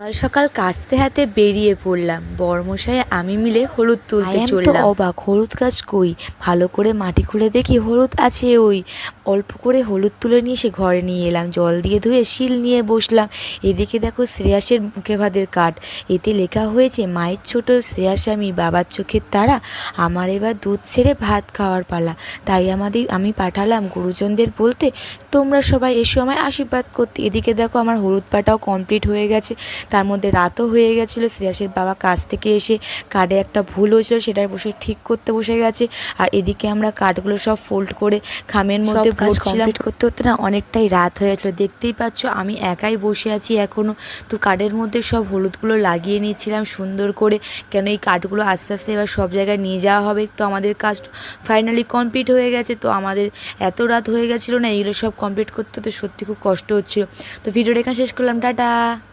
সকাল সকাল কাস্তে হাতে বেরিয়ে পড়লাম। বরমশাই আমি মিলে হলুদ তুলতে চললাম। অবাক হলুদ গাছ কই? ভালো করে মাটি খুঁড়ে দেখি হলুদ আছে ওই। অল্প করে হলুদ তুলে নিয়ে সে ঘরে নিয়ে এলাম। জল দিয়ে ধুয়ে শিল নিয়ে বসলাম। এদিকে দেখো শ্রেয়াসের মুখে ভাতের কাঠ। এতে লেখা হয়েছে মায়ের ছোট শ্রেয়াস আমি বাবার চোখের তারা। আমার এবার দুধ ছেড়ে ভাত খাওয়ার পালা। তাই আমাদের আমি পাঠালাম গুরুজনদের বলতে তোমরা সবাই এসো আমায় আশীর্বাদ করতে। এদিকে দেখো আমার হলুদ পাটাও কমপ্লিট হয়ে গেছে। তার মধ্যে রাতও হয়ে গেছিল। শ্রেয়াসের বাবা কাজ থেকে এসে কার্ডে একটা ভুল হয়েছিল সেটা বসে ঠিক করতে বসে গেছে। আর এদিকে আমরা কার্ডগুলো সব ফোল্ড করে খামের মধ্যে কাজ কমপ্লিট করতে করতে না অনেকটাই রাত হয়ে গেছিল। দেখতেই পাচ্ছ আমি একাই বসে আছি এখনও তো কার্ডের মধ্যে সব হলুদগুলো লাগিয়ে নিয়েছিলাম সুন্দর করে। কেন এই কার্ডগুলো আস্তে আস্তে এবার সব জায়গায় নিয়ে যাওয়া হবে। তো আমাদের কাজ ফাইনালি কমপ্লিট হয়ে গেছে। তো আমাদের এত রাত হয়ে গেছিল না এইগুলো সব কমপ্লিট করতে তো সত্যি খুব কষ্ট হচ্ছিল। তো ভিডিওটা এখানে শেষ করলাম। টাটা!